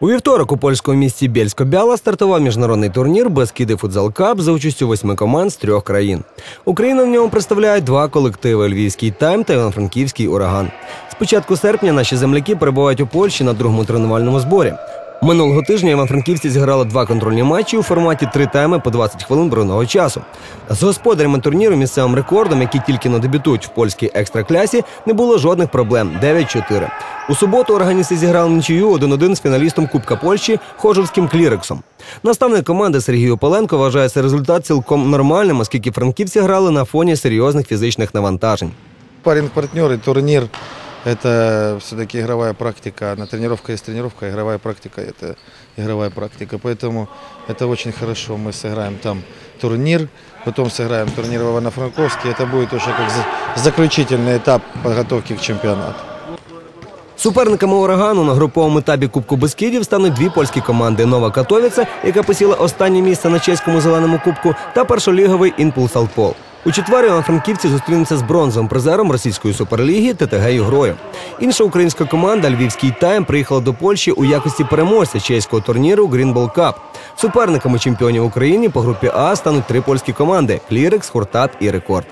У вівторок у польському місті Бєльсько-Бяла стартував міжнародний турнір Бескіди Футзал Кап за участю восьми команд з трьох країн. Україну в ньому представляють два колективи Львівський тайм та Івано-Франківський ураган. З початку серпня наші земляки перебувають у Польщі на другому тренувальному зборі. Минулого тижня івано-франківці зіграли два контрольні матчі у форматі три тайми по 20 хвилин бронного часу. З господарями турніру місцевим рекордом, які тільки но дебютують в польській екстраклясі, не було жодних проблем 9-4. У суботу органісти зіграли нічию 1-1 з фіналістом Кубка Польщі Хожовським Клірексом. Наставник команди Сергій Ополенко вважає цей результат цілком нормальним, оскільки франківці грали на фоні серйозних фізичних навантажень. Паринг-партнер и турнир – это все-таки игровая практика. На тренировка есть тренировка, игровая практика – это игровая практика. Поэтому это очень хорошо. Мы сыграем там турнир, потом сыграем турнир в Ивано-Франковске. Это будет уже как за- заключительный этап подготовки к чемпионату. Суперниками урагану на груповому етапі Кубку Бескідів стануть дві польські команди: Нова Катовіца, яка посіла останнє місце на чеському зеленому кубку, та першоліговий Інпулс Алпол. У четвер івано-франківці зустрінуться з бронзовим призером російської суперліги ТТГ Югрою. Інша українська команда Львівський тайм приїхала до Польщі у якості переможця чеського турніру Грінбол Кап. Суперниками чемпіонів України по групі А стануть три польські команди: Клірекс, Хуртат і Рекорд.